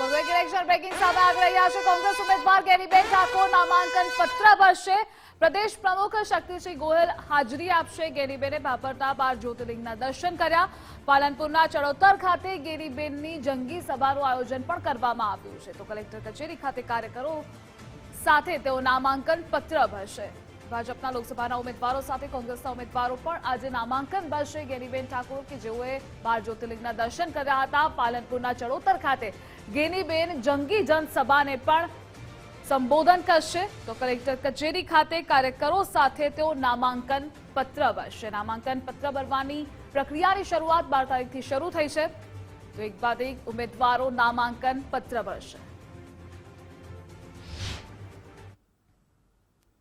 એક election breaking સામે આવી રહ્યા છે. કોંગ્રેસ ઉમેદવાર ગેરીબેન ઠાકોર નામાંકન પત્ર ભરશે. પ્રદેશ પ્રમુખ શક્તિસિંહ ગોયલ હાજરી આપશે. ગેરીબેને ભાભરતા બાર જ્યોતિર્લિંગના દર્શન કર્યા. પાલનપુરના ચડોતર ખાતે ગેરીબેનની જંગી સભાનું આયોજન પણ કરવામાં આવ્યું છે. તો કલેક્ટર કચેરી ખાતે કાર્યકરો સાથે તેઓ નામાંકન પત્ર ભરશે. ભાજપના લોકસભાના ઉમેદવારો સાથે કોંગ્રેસના ઉમેદવારો પણ આજે નામાંકન ભરશે ગેનીબેન ઠાકોર કે જેઓએ બાર જ્યોતિર્લિંગના દર્શન કર્યા હતા, પાલનપુરના ચડોતર ખાતે. ગેનીબેન જંગી જનસભાને પણ સંબોધન કરશે. તો કલેક્ટર કચેરી ખાતે કાર્યકરો સાથે તેઓ નામાંકન પત્ર ભરશે. નામાંકન પત્ર ભરવાની પ્રક્રિયાની શરૂઆત બાર તારીખથી શરૂ થઈ છે. તો એક બાદ એક ઉમેદવારો નામાંકન પત્ર ભરશે.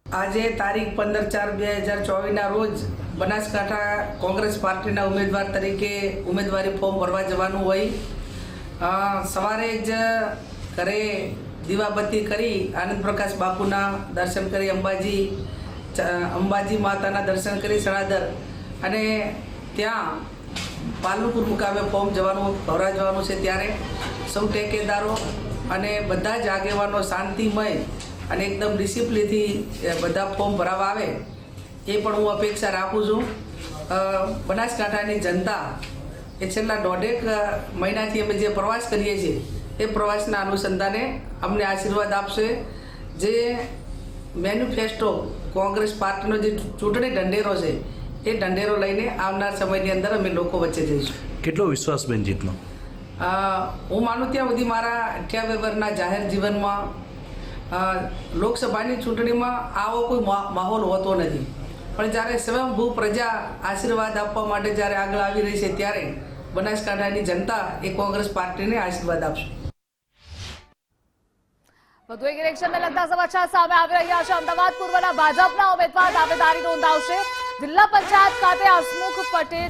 આજે તારીખ પંદર ચાર બે હજાર ચોવીસના રોજ બનાસકાંઠા કોંગ્રેસ પાર્ટીના ઉમેદવાર તરીકે ઉમેદવારી ફોર્મ ભરવા જવાનું હોય. સવારે જ ઘરે દીવાબત્તી કરી આનંદ પ્રકાશ બાપુના દર્શન કરી અંબાજી અંબાજી માતાના દર્શન કરી સણાદર અને ત્યાં પાલનપુર મુકામે ફોર્મ જવાનું, ભરવા જવાનું છે ત્યારે. સૌ ટેકેદારો અને બધા જ આગેવાનો શાંતિમય અને એકદમ ડિસિપ્લિનથી બધા ફોર્મ ભરાવા આવે એ પણ હું અપેક્ષા રાખું છું. બનાસકાંઠાની જનતા એ છેલ્લા દોઢેક મહિનાથી અમે જે પ્રવાસ કરીએ છીએ એ પ્રવાસના અનુસંધાને અમને આશીર્વાદ આપશે. જે મેન્યુફેસ્ટો કોંગ્રેસ પાર્ટીનો જે ચૂંટણી ઢંઢેરો છે એ ઢંઢેરો લઈને આવનાર સમયની અંદર અમે લોકો વચ્ચે જઈશું. કેટલો વિશ્વાસ બેન જીતનો હું માનું ત્યાં સુધી મારા અઠ્યાવીસ વર્ષના જાહેર જીવનમાં લોકસભાની ચૂંટણીમાં આવો કોઈ માહોલ હોતો નથી. પણ જ્યારે સ્વયંભૂ પ્રજા આશીર્વાદ આપવા માટે જ્યારે આગળ આવી રહી છે ત્યારે બનાસકાંઠાની જનતા એ કોંગ્રેસ પાર્ટીને આશીર્વાદ આપશે. વધુ એક ઇલેક્શનને લગતા સમાચાર સામે આવી રહ્યા છે. અમદાવાદ પૂર્વના ભાજપના ઉમેદવાર દાવેદારી નોંધાવશે. જિલ્લા પંચાયત ખાતે હસમુખ પટેલ